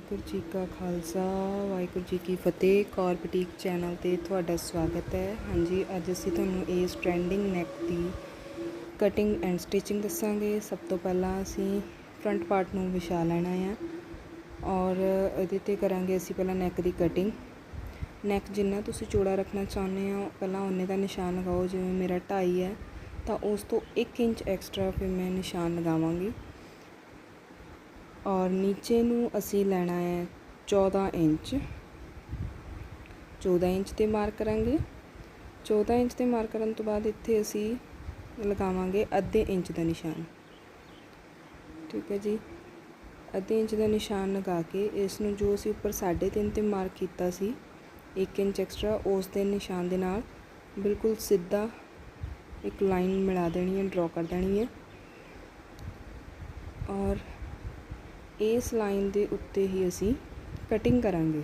ਵਾਹਿਗੁਰੂ ਜੀ ਕਾ ਖਾਲਸਾ, ਵਾਹਿਗੁਰੂ ਜੀ ਕੀ ਫਤਿਹ। Kaur boutique channel ਤੇ ਤੁਹਾਡਾ ਸਵਾਗਤ ਹੈ। ਹਾਂਜੀ, ਅੱਜ ਅਸੀਂ ਤੁਹਾਨੂੰ ਇਸ ਟ੍ਰੈਂਡਿੰਗ ਨੈਕ ਦੀ ਕਟਿੰਗ ਐਂਡ ਸਟਿਚਿੰਗ ਦੱਸਾਂਗੇ। ਸਭ ਤੋਂ ਪਹਿਲਾਂ ਅਸੀਂ ਫਰੰਟ ਪਾਰਟ ਨੂੰ ਵਿਛਾ ਲੈਣਾ ਹੈ ਔਰ ਇਹਦੇ ਤੇ ਕਰਾਂਗੇ ਅਸੀਂ ਪਹਿਲਾਂ ਨੈਕ ਦੀ ਕਟਿੰਗ। ਨੈਕ ਜਿੰਨਾ ਤੁਸੀਂ ਚੌੜਾ ਰੱਖਣਾ ਚਾਹੁੰਦੇ ਹੋ, ਪਹਿਲਾਂ ਉਹਨੇ ਦਾ ਨਿਸ਼ਾਨ ਲਗਾਓ। ਜਿਵੇਂ ਮੇਰਾ 2.5 ਹੈ, ਤਾਂ ਉਸ ਤੋਂ 1 ਇੰਚ ਐਕਸਟਰਾ ਫਿਰ ਮੈਂ ਨਿਸ਼ਾਨ ਲਗਾਵਾਂਗੀ। ਔਰ ਨੀਚੇ ਨੂੰ ਅਸੀਂ ਲੈਣਾ ਹੈ 14 ਇੰਚ। 14 ਇੰਚ ਤੇ ਮਾਰਕ ਕਰਾਂਗੇ। 14 ਇੰਚ ਤੇ ਮਾਰਕ ਕਰਨ ਤੋਂ ਬਾਅਦ ਇੱਥੇ ਅਸੀਂ ਲਗਾਵਾਂਗੇ ਅੱਧੇ ਇੰਚ ਦਾ ਨਿਸ਼ਾਨ। ਠੀਕ ਹੈ ਜੀ। ਅੱਧੇ ਇੰਚ ਦਾ ਨਿਸ਼ਾਨ ਲਗਾ ਕੇ ਇਸ ਨੂੰ ਜੋ ਅਸੀਂ ਉੱਪਰ 3.5 ਤੇ ਮਾਰਕ ਕੀਤਾ ਸੀ 1 ਇੰਚ ਐਕਸਟਰਾ, ਉਸ ਦੇ ਨਿਸ਼ਾਨ ਦੇ ਨਾਲ ਬਿਲਕੁਲ ਸਿੱਧਾ ਇੱਕ ਲਾਈਨ ਮਿਲਾ ਦੇਣੀ ਹੈ, ਡਰਾ ਕਰ ਦੇਣੀ ਹੈ। ਔਰ ਇਸ ਲਾਈਨ ਦੇ ਉੱਤੇ ਹੀ ਅਸੀਂ ਕਟਿੰਗ ਕਰਾਂਗੇ।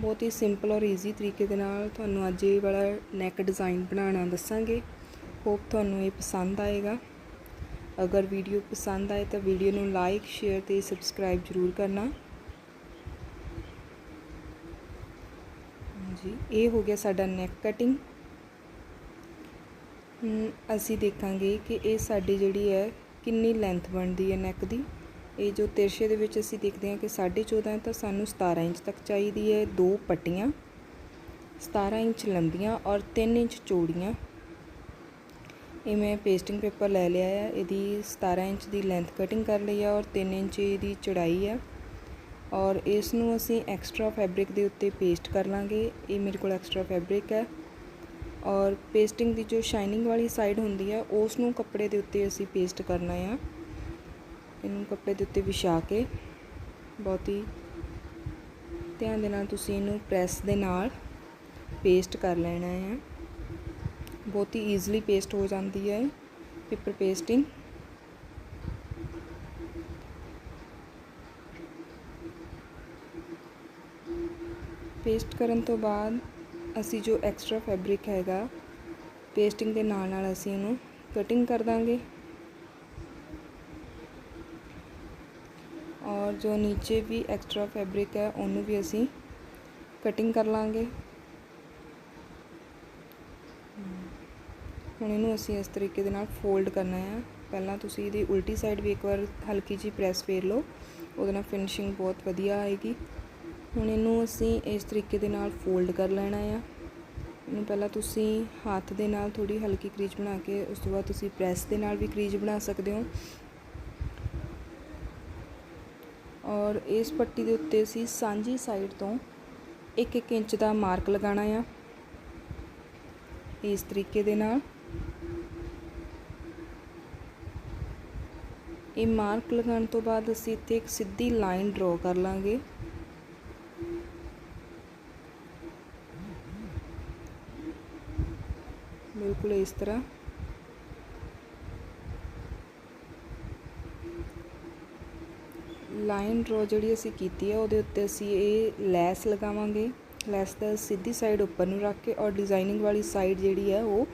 ਬਹੁਤ ਹੀ ਸਿੰਪਲ ਔਰ ਈਜ਼ੀ ਤਰੀਕੇ ਦੇ ਨਾਲ ਤੁਹਾਨੂੰ ਅੱਜ ਇਹ ਵਾਲਾ ਨੈਕ ਡਿਜ਼ਾਈਨ ਬਣਾਉਣਾ ਦੱਸਾਂਗੇ। ਹੋਪ ਤੁਹਾਨੂੰ ਇਹ ਪਸੰਦ ਆਏਗਾ। ਅਗਰ ਵੀਡੀਓ ਪਸੰਦ ਆਏ ਤਾਂ ਵੀਡੀਓ ਨੂੰ ਲਾਈਕ ਸ਼ੇਅਰ ਤੇ ਸਬਸਕ੍ਰਾਈਬ ਜ਼ਰੂਰ ਕਰਨਾ। ਜੀ ਇਹ ਹੋ ਗਿਆ ਸਾਡਾ ਨੈਕ ਕਟਿੰਗ ਅਸੀਂ ਦੇਖਾਂਗੇ ਕਿ ਇਹ ਸਾਡੀ ਜਿਹੜੀ ਹੈ ਕਿੰਨੀ ਲੈਂਥ ਬਣਦੀ ਹੈ ਨੈਕ ਦੀ? ਇਹ ਜੋ ਤਿਰਛੇ ਦੇ ਵਿੱਚ ਅਸੀਂ ਦੇਖਦੇ ਹਾਂ ਕਿ 14.5 ਹੈ ਤਾਂ ਸਾਨੂੰ 17 ਇੰਚ ਤੱਕ ਚਾਹੀਦੀ ਹੈ, ਦੋ ਪੱਟੀਆਂ 17 ਇੰਚ ਲੰਬੀਆਂ ਔਰ 3 ਇੰਚ ਚੌੜੀਆਂ। ਇਹ ਮੈਂ ਪੇਸਟਿੰਗ ਪੇਪਰ ਲੈ ਲਿਆ ਹੈ ਇਹਦੀ 17 ਇੰਚ ਦੀ ਲੈਂਥ ਕਟਿੰਗ ਕਰ ਲਈ ਹੈ ਔਰ 3 ਇੰਚ ਦੀ ਚੌੜਾਈ ਹੈ ਔਰ ਇਸ ਨੂੰ ਅਸੀਂ ਐਕਸਟਰਾ ਫੈਬਰਿਕ ਦੇ ਉੱਤੇ ਪੇਸਟ ਕਰ ਲਾਂਗੇ। ਇਹ ਮੇਰੇ ਕੋਲ ਐਕਸਟਰਾ ਫੈਬਰਿਕ ਹੈ। ਔਰ ਪੇਸਟਿੰਗ ਦੀ ਜੋ ਸ਼ਾਈਨਿੰਗ ਵਾਲੀ ਸਾਈਡ ਹੁੰਦੀ ਹੈ ਉਸ ਨੂੰ ਕੱਪੜੇ ਦੇ ਉੱਤੇ ਅਸੀਂ ਪੇਸਟ ਕਰਨਾ ਆ। ਇਹਨੂੰ ਕੱਪੜੇ ਦੇ ਉੱਤੇ ਵਿਛਾ ਕੇ ਬਹੁਤ ਹੀ ਧਿਆਨ ਦੇ ਨਾਲ ਤੁਸੀਂ ਇਹਨੂੰ ਪ੍ਰੈਸ ਦੇ ਨਾਲ ਪੇਸਟ ਕਰ ਲੈਣਾ ਹੈ ਬਹੁਤ ਹੀ ਈਜ਼ੀਲੀ ਪੇਸਟ ਹੋ ਜਾਂਦੀ ਹੈ ਪੇਪਰ ਪੇਸਟਿੰਗ ਪੇਸਟ ਕਰਨ ਤੋਂ ਬਾਅਦ ਅਸੀਂ ਜੋ ਐਕਸਟਰਾ ਫੈਬਰਿਕ ਹੈਗਾ ਪੇਸਟਿੰਗ ਦੇ ਨਾਲ ਨਾਲ ਅਸੀਂ ਇਹਨੂੰ ਕਟਿੰਗ ਕਰ ਦਾਂਗੇ। ਔਰ ਜੋ ਨੀਚੇ ਵੀ ਐਕਸਟਰਾ ਫੈਬਰਿਕ ਹੈ, ਉਹਨੂੰ ਵੀ ਅਸੀਂ ਕਟਿੰਗ ਕਰ ਲਾਂਗੇ। ਹੁਣ ਇਹਨੂੰ ਅਸੀਂ ਇਸ ਤਰੀਕੇ ਦੇ ਨਾਲ ਫੋਲਡ ਕਰਨਾ ਹੈ। ਪਹਿਲਾਂ ਤੁਸੀਂ ਇਹਦੀ ਉਲਟੀ ਸਾਈਡ ਵੀ ਇੱਕ ਵਾਰ ਹਲਕੀ ਜੀ ਪ੍ਰੈਸ ਫੇਰ ਲਓ। ਉਹਦੇ ਨਾਲ ਫਿਨਿਸ਼ਿੰਗ ਬਹੁਤ ਵਧੀਆ ਆਏਗੀ। ਹੁਣ ਇਹਨੂੰ ਅਸੀਂ ਇਸ ਤਰੀਕੇ ਦੇ ਨਾਲ ਫੋਲਡ ਕਰ ਲੈਣਾ ਆ। ਇਹਨੂੰ ਪਹਿਲਾਂ ਤੁਸੀਂ ਹੱਥ ਦੇ ਨਾਲ ਥੋੜੀ ਹਲਕੀ ਕਰੀਜ ਬਣਾ ਕੇ ਉਸ ਤੋਂ ਬਾਅਦ ਤੁਸੀਂ ਪ੍ਰੈਸ ਦੇ ਨਾਲ ਵੀ ਕਰੀਜ ਬਣਾ ਸਕਦੇ ਹੋ। ਔਰ ਇਸ ਪੱਟੀ ਦੇ ਉੱਤੇ ਅਸੀਂ ਸਾਂਝੀ ਸਾਈਡ ਤੋਂ 1-1 ਇੰਚ ਦਾ ਮਾਰਕ ਲਗਾਉਣਾ ਆ। ਇਸ ਤਰੀਕੇ ਦੇ ਨਾਲ। ਇਹ ਮਾਰਕ ਲਗਾਉਣ ਤੋਂ ਬਾਅਦ ਅਸੀਂ ਇੱਥੇ ਇੱਕ ਸਿੱਧੀ ਲਾਈਨ ਡਰਾ ਕਰ ਲਾਂਗੇ। ਬਿਲਕੁਲ ਇਸ ਤਰ੍ਹਾਂ ਲਾਈਨ ਡਰਾ ਜਿਹੜੀ ਅਸੀਂ ਕੀਤੀ ਹੈ ਉਹਦੇ ਉੱਤੇ ਅਸੀਂ ਇਹ ਲੈਸ ਲਗਾਵਾਂਗੇ। ਲੈਸ ਦਾ ਸਿੱਧੀ ਸਾਈਡ ਉੱਪਰ ਨੂੰ ਰੱਖ ਕੇ ਔਰ ਡਿਜ਼ਾਈਨਿੰਗ ਵਾਲੀ ਸਾਈਡ ਜਿਹੜੀ ਹੈ ਉਹ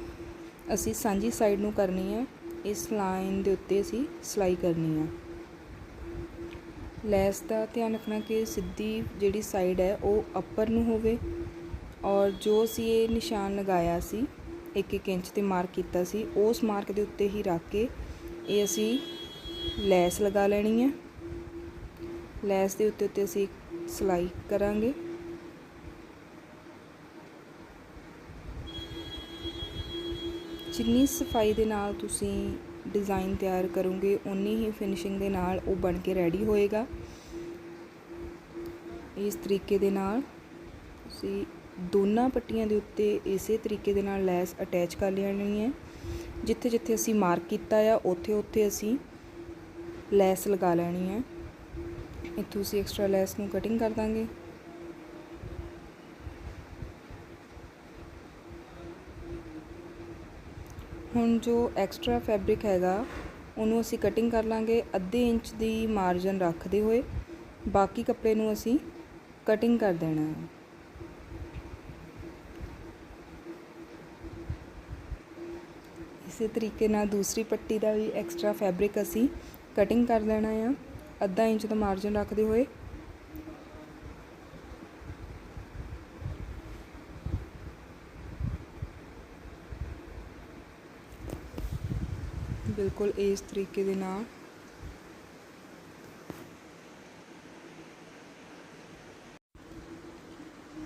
ਅਸੀਂ ਸਾਂਝੀ ਸਾਈਡ ਨੂੰ ਕਰਨੀ ਹੈ ਇਸ ਲਾਈਨ ਦੇ ਉੱਤੇ ਅਸੀਂ ਸਲਾਈ ਕਰਨੀ ਹੈ ਲੈਸ ਦਾ ਧਿਆਨ ਰੱਖਣਾ ਕਿ ਸਿੱਧੀ ਜਿਹੜੀ ਸਾਈਡ ਹੈ, ਉਹ ਅੱਪਰ ਨੂੰ ਹੋਵੇ। ਔਰ ਜੋ ਅਸੀਂ ਇਹ ਨਿਸ਼ਾਨ ਲਗਾਇਆ ਸੀ ਇੱਕ ਇੱਕ ਇੰਚ ਤੇ ਮਾਰਕ ਕੀਤਾ ਸੀ। ਉਸ ਮਾਰਕ ਦੇ ਉੱਤੇ ਹੀ ਰੱਖ ਕੇ ਇਹ ਅਸੀਂ ਲੈਸ ਲਗਾ ਲੈਣੀ ਹੈ। ਲੈਸ ਦੇ ਉੱਤੇ ਉੱਤੇ ਅਸੀਂ ਸਲਾਈ ਕਰਾਂਗੇ। ਜਿੰਨੀ ਸਫ਼ਾਈ ਦੇ ਨਾਲ ਤੁਸੀਂ ਡਿਜ਼ਾਈਨ ਤਿਆਰ ਕਰੋਗੇ ਉਨੀ ਹੀ ਫਿਨਿਸ਼ਿੰਗ ਦੇ ਨਾਲ ਉਹ ਬਣ ਕੇ ਰੈਡੀ ਹੋਏਗਾ। ਇਸ ਤਰੀਕੇ ਦੇ ਨਾਲ ਤੁਸੀਂ ਦੋਨਾਂ ਪੱਟੀਆਂ ਦੇ ਉੱਤੇ ਇਸੇ ਤਰੀਕੇ ਦੇ ਨਾਲ ਲੈਸ ਅਟੈਚ ਕਰ ਲੈਣੀ ਹੈ। ਜਿੱਥੇ ਜਿੱਥੇ ਅਸੀਂ ਮਾਰਕ ਕੀਤਾ ਆ, ਉੱਥੇ ਉੱਥੇ ਅਸੀਂ ਲੈਸ ਲਗਾ ਲੈਣੀ ਹੈ। ਇੱਥੋਂ ਅਸੀਂ ਐਕਸਟਰਾ ਲੈਸ ਨੂੰ ਕਟਿੰਗ ਕਰ ਦਾਂਗੇ। ਹੁਣ ਜੋ ਐਕਸਟਰਾ ਫੈਬਰਿਕ ਹੈਗਾ, ਉਹਨੂੰ ਅਸੀਂ ਕਟਿੰਗ ਕਰ ਲਾਂਗੇ। ਅੱਧੇ ਇੰਚ ਦੀ ਮਾਰਜਨ ਰੱਖਦੇ ਹੋਏ, ਬਾਕੀ ਕੱਪੜੇ ਨੂੰ ਅਸੀਂ ਕਟਿੰਗ ਕਰ ਦੇਣਾ ਹੈ। ਇਸੇ ਤਰੀਕੇ ਨਾਲ ਦੂਸਰੀ ਪੱਟੀ ਦਾ ਵੀ ਐਕਸਟਰਾ ਫੈਬਰਿਕ ਅਸੀਂ ਕਟਿੰਗ ਕਰ ਲੈਣਾ ਆ। ਅੱਧਾ ਇੰਚ ਦਾ ਮਾਰਜਨ ਰੱਖਦੇ ਹੋਏ। ਬਿਲਕੁਲ ਇਸ ਤਰੀਕੇ ਦੇ ਨਾਲ।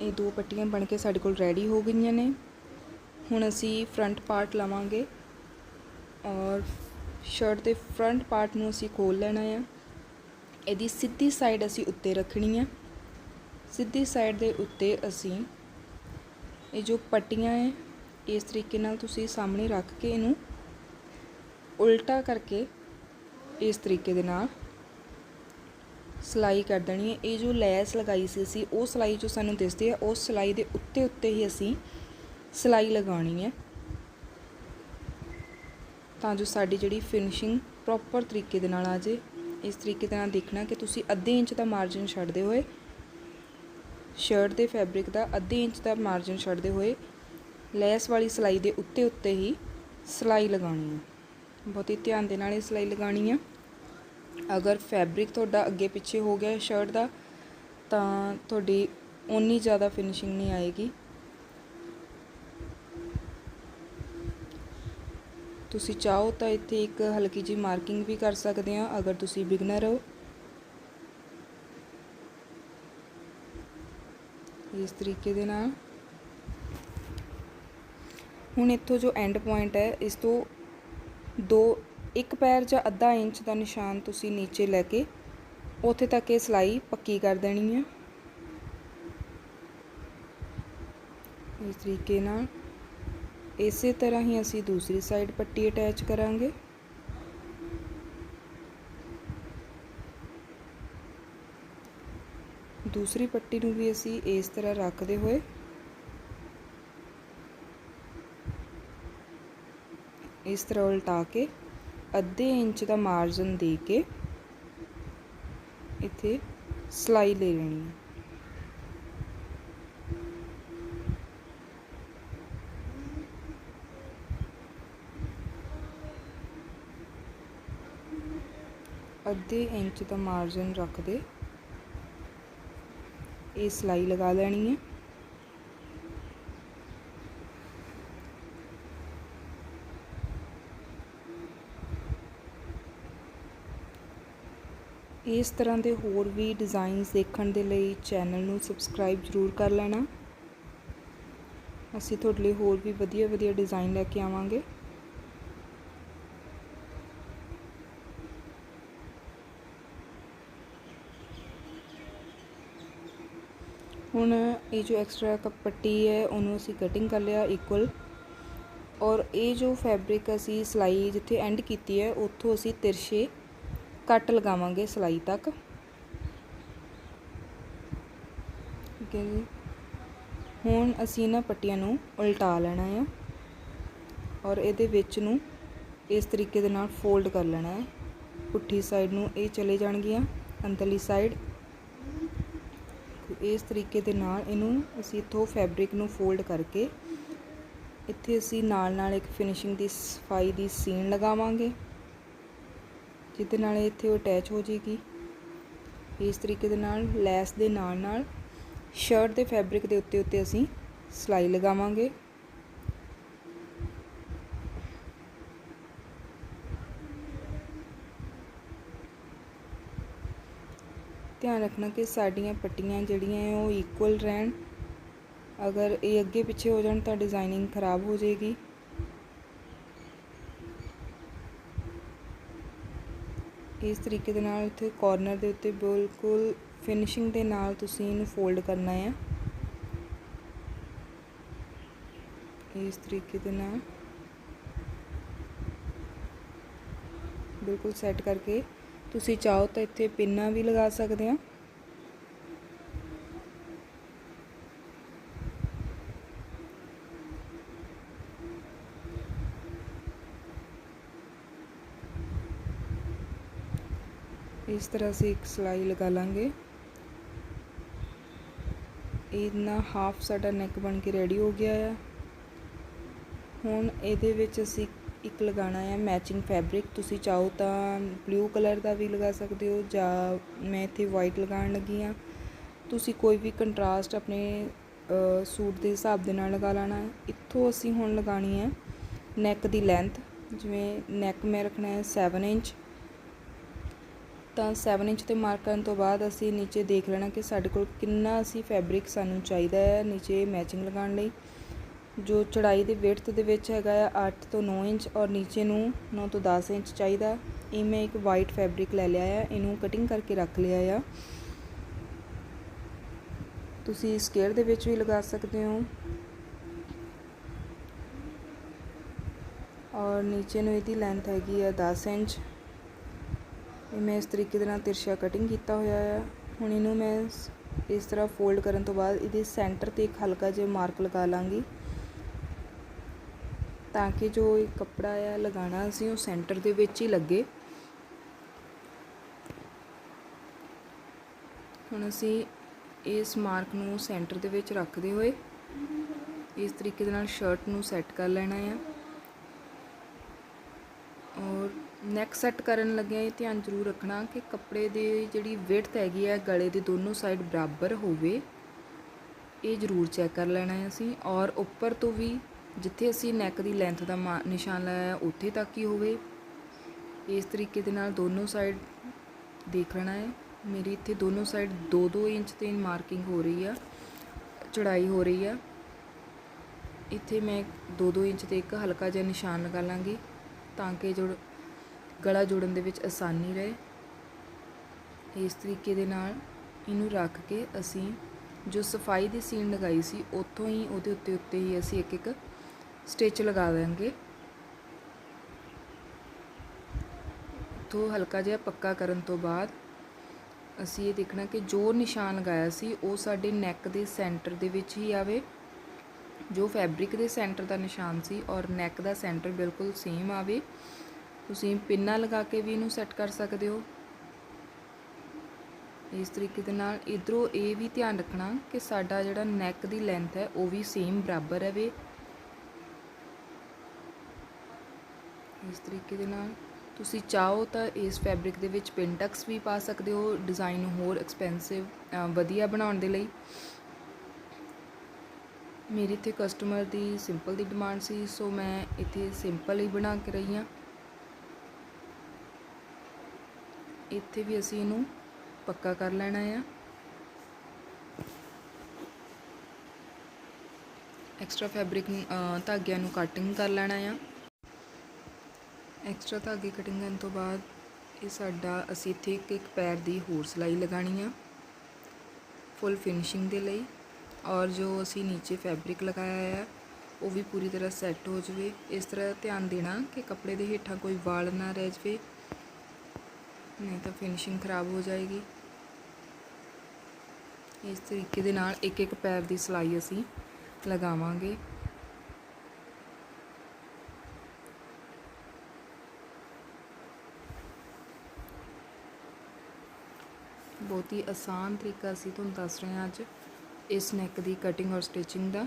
ਇਹ ਦੋ ਪੱਟੀਆਂ ਬਣ ਕੇ ਸਾਡੇ ਕੋਲ ਰੈਡੀ ਹੋ ਗਈਆਂ ਨੇ। ਹੁਣ ਅਸੀਂ ਫਰੰਟ ਪਾਰਟ ਲਵਾਂਗੇ। ਔਰ ਸ਼ਰਟ ਦੇ ਫਰੰਟ ਪਾਰਟ ਨੂੰ ਅਸੀਂ ਖੋਲ ਲੈਣਾ ਆ। ਇਹਦੀ ਸਿੱਧੀ ਸਾਈਡ ਅਸੀਂ ਉੱਤੇ ਰੱਖਣੀ ਆ। ਸਿੱਧੀ ਸਾਈਡ ਦੇ ਉੱਤੇ ਅਸੀਂ ਇਹ ਜੋ ਪੱਟੀਆਂ ਹੈ ਇਸ ਤਰੀਕੇ ਨਾਲ ਤੁਸੀਂ ਸਾਹਮਣੇ ਰੱਖ ਕੇ ਇਹਨੂੰ ਉਲਟਾ ਕਰਕੇ ਇਸ ਤਰੀਕੇ ਦੇ ਨਾਲ ਸਿਲਾਈ ਕਰ ਦੇਣੀ ਹੈ ਇਹ ਜੋ ਲੈਸ ਲਗਾਈ ਸੀ ਅਸੀਂ, ਉਹ ਸਿਲਾਈ ਜੋ ਸਾਨੂੰ ਦਿਸਦੀ ਹੈ ਉਸ ਸਿਲਾਈ ਦੇ ਉੱਤੇ ਉੱਤੇ ਹੀ ਅਸੀਂ ਸਿਲਾਈ ਲਗਾਉਣੀ ਹੈ ਤਾਂ ਜੋ ਸਾਡੀ ਜਿਹੜੀ ਫਿਨਿਸ਼ਿੰਗ ਪ੍ਰੋਪਰ ਤਰੀਕੇ ਦੇ ਨਾਲ ਆ ਜੇ। ਇਸ ਤਰੀਕੇ ਦੇ ਨਾਲ ਦੇਖਣਾ ਕਿ ਤੁਸੀਂ ਅੱਧੇ ਇੰਚ ਦਾ ਮਾਰਜਨ ਛੱਡਦੇ ਹੋਏ ਸ਼ਰਟ ਦੇ ਫੈਬਰਿਕ ਦਾ ਅੱਧੇ ਇੰਚ ਦਾ ਮਾਰਜਨ ਛੱਡਦੇ ਹੋਏ, ਲੈਸ ਵਾਲੀ ਸਿਲਾਈ ਦੇ ਉੱਤੇ ਉੱਤੇ ਹੀ ਸਿਲਾਈ ਲਗਾਉਣੀ ਹੈ ਬਹੁਤ ਹੀ ਧਿਆਨ ਦੇ ਨਾਲ ਇਹ ਸਿਲਾਈ ਲਗਾਉਣੀ ਹੈ ਅਗਰ ਫੈਬਰਿਕ ਤੁਹਾਡਾ ਅੱਗੇ ਪਿੱਛੇ ਹੋ ਗਿਆ ਸ਼ਰਟ ਦਾ, ਤਾਂ ਤੁਹਾਡੀ ਓਨੀ ਜ਼ਿਆਦਾ ਫਿਨਿਸ਼ਿੰਗ ਨਹੀਂ ਆਏਗੀ। ਤੁਸੀਂ ਚਾਹੋ ਤਾਂ ਇੱਥੇ ਇੱਕ ਹਲਕੀ ਜਿਹੀ ਮਾਰਕਿੰਗ ਵੀ ਕਰ ਸਕਦੇ ਆ ਅਗਰ ਤੁਸੀਂ ਬਿਗਨਰ ਹੋ। ਇਸ ਤਰੀਕੇ ਦੇ ਨਾਲ। ਹੁਣ ਇੱਥੋਂ ਜੋ ਐਂਡ ਪੁਆਇੰਟ ਹੈ, ਇਸ ਤੋਂ ਦੋ, ਇੱਕ ਪੈਰ ਜਾਂ ਅੱਧਾ ਇੰਚ ਦਾ ਨਿਸ਼ਾਨ ਤੁਸੀਂ ਨੀਚੇ ਲੈ ਕੇ ਉੱਥੇ ਤੱਕ ਇਹ ਸਿਲਾਈ ਪੱਕੀ ਕਰ ਦੇਣੀ ਹੈ। ਇਸ ਤਰੀਕੇ ਨਾਲ। ਇਸੇ ਤਰ੍ਹਾਂ ਹੀ ਅਸੀਂ ਦੂਸਰੀ ਸਾਈਡ ਪੱਟੀ ਅਟੈਚ ਕਰਾਂਗੇ। ਦੂਸਰੀ ਪੱਟੀ ਨੂੰ ਵੀ ਅਸੀਂ ਇਸ ਤਰ੍ਹਾਂ ਰੱਖਦੇ ਹੋਏ ਇਸ ਤਰ੍ਹਾਂ ਉਲਟਾ ਕੇ ਅੱਧੇ ਇੰਚ ਦਾ ਮਾਰਜਨ ਦੇ ਕੇ ਇੱਥੇ ਸਲਾਈ ਲੈ ਲੈਣੀ ਹੈ। ਅੱਧੇ ਇੰਚ ਦਾ ਮਾਰਜਨ ਰੱਖਦੇ ਇਹ ਸਲਾਈ ਲਗਾ ਲੈਣੀ ਹੈ। ਇਸ ਤਰ੍ਹਾਂ ਦੇ ਹੋਰ ਵੀ ਡਿਜ਼ਾਈਨਸ ਦੇਖਣ ਦੇ ਲਈ ਚੈਨਲ ਨੂੰ ਸਬਸਕ੍ਰਾਈਬ ਜ਼ਰੂਰ ਕਰ ਲੈਣਾ। ਅਸੀਂ ਤੁਹਾਡੇ ਲਈ ਹੋਰ ਵੀ ਵਧੀਆ ਵਧੀਆ ਡਿਜ਼ਾਈਨ ਲੈ ਕੇ ਆਵਾਂਗੇ। ਹੁਣ ਇਹ ਜੋ ਐਕਸਟਰਾ ਪੱਟੀ ਹੈ, ਉਹਨੂੰ ਅਸੀਂ ਕਟਿੰਗ ਕਰ ਲਿਆ ਇਕੁਅਲ ਔਰ ਇਹ ਜੋ ਫੈਬਰਿਕ ਅਸੀਂ ਸਿਲਾਈ ਜਿੱਥੇ ਐਂਡ ਕੀਤੀ ਹੈ, ਉੱਥੋਂ ਅਸੀਂ ਤਿਰਛੇ ਕੱਟ ਲਗਾਵਾਂਗੇ ਸਿਲਾਈ ਤੱਕ। ਠੀਕ ਹੈ ਜੀ। ਹੁਣ ਅਸੀਂ ਇਹਨਾਂ ਪੱਟੀਆਂ ਨੂੰ ਉਲਟਾ ਲੈਣਾ ਹੈ ਔਰ ਇਹਦੇ ਵਿੱਚ ਨੂੰ ਇਸ ਤਰੀਕੇ ਦੇ ਨਾਲ ਫੋਲਡ ਕਰ ਲੈਣਾ ਹੈ। ਪੁੱਠੀ ਸਾਈਡ ਨੂੰ ਇਹ ਚਲੇ ਜਾਣਗੀਆਂ, ਅੰਦਰਲੀ ਸਾਈਡ ਇਸ ਤਰੀਕੇ ਦੇ ਨਾਲ ਇਹਨੂੰ ਅਸੀਂ ਇੱਥੋਂ ਫੈਬਰਿਕ ਨੂੰ ਫੋਲਡ ਕਰਕੇ ਇੱਥੇ ਅਸੀਂ ਨਾਲ ਨਾਲ ਇੱਕ ਫਿਨਿਸ਼ਿੰਗ ਦੀ ਸਫ਼ਾਈ ਦੀ ਸੀਨ ਲਗਾਵਾਂਗੇ, ਜਿਹਦੇ ਨਾਲ ਇੱਥੇ ਉਹ ਅਟੈਚ ਹੋ ਜੇਗੀ ਇਸ ਤਰੀਕੇ ਦੇ ਨਾਲ ਲੈਸ ਦੇ ਨਾਲ ਨਾਲ ਸ਼ਰਟ ਦੇ ਫੈਬਰਿਕ ਦੇ ਉੱਤੇ ਉੱਤੇ ਅਸੀਂ ਸਲਾਈ ਲਗਾਵਾਂਗੇ। ਧਿਆਨ ਰੱਖਣਾ ਕਿ ਸਾਡੀਆਂ ਪੱਟੀਆਂ ਜਿਹੜੀਆਂ ਹੈ ਉਹ ਇਕੁਅਲ ਰਹਿਣ। ਅਗਰ ਇਹ ਅੱਗੇ ਪਿੱਛੇ ਹੋ ਜਾਣ ਤਾਂ ਡਿਜ਼ਾਈਨਿੰਗ ਖਰਾਬ ਹੋ ਜਾਏਗੀ। ਇਸ ਤਰੀਕੇ ਦੇ ਨਾਲ ਇੱਥੇ ਕਾਰਨਰ ਦੇ ਉੱਤੇ ਬਿਲਕੁਲ ਫਿਨਿਸ਼ਿੰਗ ਦੇ ਨਾਲ ਤੁਸੀਂ ਇਹਨੂੰ ਫੋਲਡ ਕਰਨਾ ਹੈ। ਇਸ ਤਰੀਕੇ ਦੇ ਨਾਲ ਬਿਲਕੁਲ ਸੈੱਟ ਕਰਕੇ ਤੁਸੀਂ ਚਾਹੋ ਤਾਂ ਇੱਥੇ ਪਿੰਨਾਂ ਵੀ ਲਗਾ ਸਕਦੇ ਆ। ਇਸ ਤਰ੍ਹਾਂ ਅਸੀਂ ਇੱਕ ਸਿਲਾਈ ਲਗਾ ਲਾਂਗੇ। ਇਹਨਾ ਹਾਫ ਸਾਡਾ ਨੈਕ ਬਣ ਕੇ ਰੈਡੀ ਹੋ ਗਿਆ ਆ। ਹੁਣ ਇਹਦੇ ਵਿੱਚ ਅਸੀਂ ਇੱਕ ਲਗਾਉਣਾ ਹੈ ਮੈਚਿੰਗ ਫੈਬਰਿਕ। ਤੁਸੀਂ ਚਾਹੋ ਤਾਂ ਬਲੂ ਕਲਰ ਦਾ ਵੀ ਲਗਾ ਸਕਦੇ ਹੋ ਜਾਂ ਮੈਂ ਇੱਥੇ ਵਾਈਟ ਲਗਾਉਣ ਲੱਗੀ ਹਾਂ। ਤੁਸੀਂ ਕੋਈ ਵੀ ਕੰਟਰਾਸਟ ਆਪਣੇ ਸੂਟ ਦੇ ਹਿਸਾਬ ਦੇ ਨਾਲ ਲਗਾ ਲੈਣਾ ਹੈ। ਇੱਥੋਂ ਅਸੀਂ ਹੁਣ ਲਗਾਣੀ ਹੈ ਨੈਕ ਦੀ ਲੈਂਥ ਜਿਵੇਂ ਨੈਕ ਮੈਂ ਰੱਖਣਾ ਹੈ 7 ਇੰਚ। ਤਾਂ 7 ਇੰਚ ਤੇ ਮਾਰਕ ਕਰਨ ਤੋਂ ਬਾਅਦ ਅਸੀਂ ਨੀਚੇ ਦੇਖ ਲੈਣਾ ਕਿ ਸਾਡੇ ਕੋਲ ਕਿੰਨਾ ਅਸੀਂ ਫੈਬਰਿਕ ਸਾਨੂੰ ਚਾਹੀਦਾ ਹੈ ਨੀਚੇ ਮੈਚਿੰਗ ਲਗਾਉਣ ਲਈ। ਜੋ ਚੜਾਈ ਦੇ ਵਿਡਥ ਦੇ ਵਿੱਚ ਹੈਗਾ ਆ 8 ਤੋਂ 9 ਇੰਚ ਔਰ ਨੀਚੇ ਨੂੰ 9 ਤੋਂ 10 ਇੰਚ ਚਾਹੀਦਾ। ਇਹ ਮੈਂ ਇੱਕ ਵਾਈਟ ਫੈਬਰਿਕ ਲੈ ਲਿਆ ਆ। ਇਹਨੂੰ ਕਟਿੰਗ ਕਰਕੇ ਰੱਖ ਲਿਆ ਆ। ਤੁਸੀਂ ਸਕੇਅਰ ਦੇ ਵਿੱਚ ਵੀ ਲਗਾ ਸਕਦੇ ਹੋ। ਔਰ ਨੀਚੇ ਨੂੰ ਇਹਦੀ ਲੈਂਥ ਹੈਗੀ ਆ 10 ਇੰਚ। ਇਹ ਮੈਂ ਇਸ ਤਰੀਕੇ ਦੇ ਨਾਲ ਤਿਰਛਾ ਕਟਿੰਗ ਕੀਤਾ ਹੋਇਆ ਆ। ਹੁਣ ਇਹਨੂੰ ਮੈਂ ਇਸ ਤਰ੍ਹਾਂ ਫੋਲਡ ਕਰਨ ਤੋਂ ਬਾਅਦ ਇਹਦੇ ਸੈਂਟਰ ਤੇ ਇੱਕ ਹਲਕਾ ਜਿਹਾ ਮਾਰਕ ਲਗਾ ਲਾਂਗੀ। ਤਾਂ ਕਿ ਜੋ ਇਹ ਕੱਪੜਾ ਆ ਲਗਾਉਣਾ ਅਸੀਂ ਉਹ ਸੈਂਟਰ ਦੇ ਵਿੱਚ ਹੀ ਲੱਗੇ। ਹੁਣ ਅਸੀਂ ਇਸ ਮਾਰਕ ਨੂੰ ਸੈਂਟਰ ਦੇ ਵਿੱਚ ਰੱਖਦੇ ਹੋਏ ਇਸ ਤਰੀਕੇ ਦੇ ਨਾਲ ਸ਼ਰਟ ਨੂੰ ਸੈੱਟ ਕਰ ਲੈਣਾ ਆ। ਔਰ ਨੈਕ ਸੈੱਟ ਕਰਨ ਲੱਗਿਆਂ ਇਹ ਧਿਆਨ ਜ਼ਰੂਰ ਰੱਖਣਾ ਕਿ ਕੱਪੜੇ ਦੀ ਜਿਹੜੀ ਵਿਡਥ ਹੈਗੀ ਹੈ ਗਲੇ ਦੇ ਦੋਨੋਂ ਸਾਈਡ ਬਰਾਬਰ ਹੋਵੇ, ਇਹ ਜ਼ਰੂਰ ਚੈੱਕ ਕਰ ਲੈਣਾ ਹੈ ਅਸੀਂ। ਔਰ ਉੱਪਰ ਤੋਂ ਵੀ ਜਿੱਥੇ ਅਸੀਂ ਨੈਕ ਦੀ ਲੈਂਥ ਦਾ ਨਿਸ਼ਾਨ ਲਾਇਆ ਉੱਥੇ ਤੱਕ ਹੀ ਹੋਵੇ। ਇਸ ਤਰੀਕੇ ਦੇ ਨਾਲ ਦੋਨੋਂ ਸਾਈਡ ਦੇਖ ਲੈਣਾ ਹੈ। ਮੇਰੀ ਇੱਥੇ ਦੋਨੋਂ ਸਾਈਡ 2-2 ਇੰਚ ਤੇ ਮਾਰਕਿੰਗ ਹੋ ਰਹੀ ਆ ਚੜਾਈ ਹੋ ਰਹੀ ਆ। ਇੱਥੇ ਮੈਂ 2-2 ਇੰਚ ਤੇ ਇੱਕ ਹਲਕਾ ਜਿਹਾ ਨਿਸ਼ਾਨ ਲਗਾ ਲਾਂਗੀ ਤਾਂ ਕਿ ਜੋ ਗਲਾ ਜੋੜਨ ਦੇ ਵਿੱਚ ਆਸਾਨੀ ਰਹੇ। ਇਸ ਤਰੀਕੇ ਦੇ ਨਾਲ ਇਹਨੂੰ ਰੱਖ ਕੇ ਅਸੀਂ ਜੋ ਸਫ਼ਾਈ ਦੀ ਸੀਨ ਲਗਾਈ ਸੀ, ਉੱਥੋਂ ਹੀ ਉਹਦੇ ਉੱਤੇ ਉੱਤੇ ਹੀ ਅਸੀਂ ਇੱਕ ਇੱਕ ਸਟਿਚ ਲਗਾ ਦਾਂਗੇ ਤੋਂ ਹਲਕਾ ਜਿਹਾ ਪੱਕਾ ਕਰਨ ਤੋਂ ਬਾਅਦ ਅਸੀਂ ਇਹ ਦੇਖਣਾ ਕਿ ਜੋ ਨਿਸ਼ਾਨ ਲਗਾਇਆ ਸੀ, ਉਹ ਸਾਡੇ ਨੈਕ ਦੇ ਸੈਂਟਰ ਦੇ ਵਿੱਚ ਹੀ ਆਵੇ। ਜੋ ਫੈਬਰਿਕ ਦੇ ਸੈਂਟਰ ਦਾ ਨਿਸ਼ਾਨ ਸੀ ਔਰ ਨੈਕ ਦਾ ਸੈਂਟਰ ਬਿਲਕੁਲ ਸੇਮ ਆਵੇ। ਤੁਸੀਂ ਪਿੰਨਾ ਲਗਾ ਕੇ ਵੀ ਇਹਨੂੰ ਸੈੱਟ ਕਰ ਸਕਦੇ ਹੋ। ਇਸ ਤਰੀਕੇ ਦੇ ਨਾਲ ਇਧਰੋਂ ਇਹ ਵੀ ਧਿਆਨ ਰੱਖਣਾ ਕਿ ਸਾਡਾ ਜਿਹੜਾ ਨੈਕ ਦੀ ਲੈਂਥ ਹੈ, ਉਹ ਵੀ ਸੇਮ ਬਰਾਬਰ ਰਵੇ। ਇਸ ਤਰੀਕੇ ਦੇ ਨਾਲ। ਤੁਸੀਂ ਚਾਹੋ ਤਾਂ ਇਸ ਫੈਬਰਿਕ ਦੇ ਵਿੱਚ ਪਿੰਟਕਸ ਵੀ ਪਾ ਸਕਦੇ ਹੋ ਡਿਜ਼ਾਈਨ ਨੂੰ ਹੋਰ ਐਕਸਪੈਂਸਿਵ ਵਧੀਆ ਬਣਾਉਣ ਦੇ ਲਈ। ਮੇਰੀ ਇੱਥੇ ਕਸਟਮਰ ਦੀ ਸਿੰਪਲ ਦੀ ਡਿਮਾਂਡ ਸੀ ਸੋ ਮੈਂ ਇੱਥੇ ਸਿੰਪਲ ਹੀ ਬਣਾ ਕੇ ਰਹੀ ਹਾਂ। ਇੱਥੇ ਵੀ ਅਸੀਂ ਇਹਨੂੰ ਪੱਕਾ ਕਰ ਲੈਣਾ ਆ। ਐਕਸਟਰਾ ਫੈਬਰਿਕ ਧਾਗਿਆਂ ਨੂੰ ਕਟਿੰਗ ਕਰ ਲੈਣਾ ਆ। ਐਕਸਟਰਾ ਧਾਗੇ ਕਟਿੰਗ ਕਰਨ ਤੋਂ ਬਾਅਦ ਇਹ ਸਾਡਾ ਅਸੀਂ ਇੱਥੇ ਇੱਕ ਇੱਕ ਪੈਰ ਦੀ ਹੋਰ ਸਿਲਾਈ ਲਗਾਣੀ ਆ ਫੁੱਲ ਫਿਨਿਸ਼ਿੰਗ ਦੇ ਲਈ ਔਰ ਜੋ ਅਸੀਂ ਨੀਚੇ ਫੈਬਰਿਕ ਲਗਾਇਆ ਹੈ, ਉਹ ਵੀ ਪੂਰੀ ਤਰ੍ਹਾਂ ਸੈੱਟ ਹੋ ਜਾਵੇ। ਇਸ ਤਰ੍ਹਾਂ ਧਿਆਨ ਦੇਣਾ ਕਿ ਕੱਪੜੇ ਦੇ ਹੇਠਾਂ ਕੋਈ ਵਾਲ ਨਾ ਰਹਿ ਜਾਵੇ, ਨਹੀਂ ਤਾਂ ਫਿਨਿਸ਼ਿੰਗ ਖਰਾਬ ਹੋ ਜਾਏਗੀ। ਇਸ ਤਰੀਕੇ ਦੇ ਨਾਲ ਇੱਕ ਇੱਕ ਪੈਰ ਦੀ ਸਿਲਾਈ ਅਸੀਂ ਲਗਾਵਾਂਗੇ। ਬਹੁਤ ਹੀ ਆਸਾਨ ਤਰੀਕਾ ਅਸੀਂ ਤੁਹਾਨੂੰ ਦੱਸ ਰਹੇ ਹਾਂ ਅੱਜ ਇਸ ਨੈਕ ਦੀ ਕਟਿੰਗ ਔਰ ਸਟਿਚਿੰਗ ਦਾ।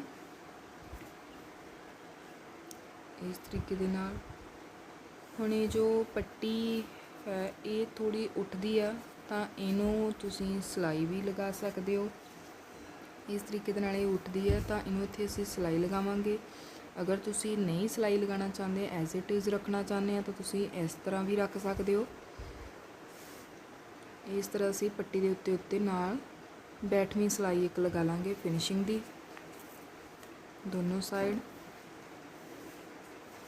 ਇਸ ਤਰੀਕੇ ਦੇ ਨਾਲ ਹੁਣ ਇਹ ਜੋ ਪੱਟੀ ਹੈ, ਇਹ ਥੋੜੀ ਉੱਠਦੀ ਆ, ਤਾਂ ਇਹਨੂੰ ਤੁਸੀਂ ਸਿਲਾਈ ਵੀ ਲਗਾ ਸਕਦੇ ਹੋ। ਇਸ ਤਰੀਕੇ ਦੇ ਨਾਲ ਇਹ ਉੱਠਦੀ ਹੈ ਤਾਂ ਇਹਨੂੰ ਇੱਥੇ ਅਸੀਂ ਸਿਲਾਈ ਲਗਾਵਾਂਗੇ। ਅਗਰ ਤੁਸੀਂ ਨਹੀਂ ਸਿਲਾਈ ਲਗਾਉਣਾ ਚਾਹੁੰਦੇ ਐਜ਼ ਇਟ ਇਜ਼ ਰੱਖਣਾ ਚਾਹੁੰਦੇ ਆ, ਤਾਂ ਤੁਸੀਂ ਇਸ ਤਰ੍ਹਾਂ ਵੀ ਰੱਖ ਸਕਦੇ ਹੋ। ਇਸ ਤਰ੍ਹਾਂ ਅਸੀਂ ਪੱਟੀ ਦੇ ਉੱਤੇ ਉੱਤੇ ਨਾਲ ਬੈਠਵੀਂ ਸਿਲਾਈ ਇੱਕ ਲਗਾ ਲਾਂਗੇ ਫਿਨਿਸ਼ਿੰਗ ਦੀ। ਦੋਨੋਂ ਸਾਈਡ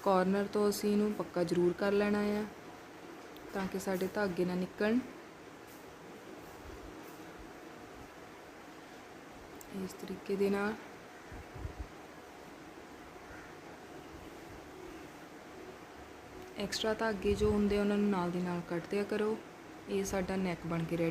ਕਾਰਨਰ ਤੋਂ ਅਸੀਂ ਇਹਨੂੰ ਪੱਕਾ ਜ਼ਰੂਰ ਕਰ ਲੈਣਾ ਆ ਤਾਂ ਕਿ ਸਾਡੇ ਧਾਗੇ ਨਾ ਨਿਕਲਣ। ਇਸ ਤਰੀਕੇ ਦੇ ਨਾਲ। ਐਕਸਟਰਾ ਧਾਗੇ ਜੋ ਹੁੰਦੇ ਉਹਨਾਂ ਨੂੰ ਨਾਲ ਦੀ ਨਾਲ ਕੱਟ ਦਿਆ ਕਰੋ। ਇਹ ਸਾਡਾ ਨੈਕ ਬਣ ਕੇ ਰੈਡੀ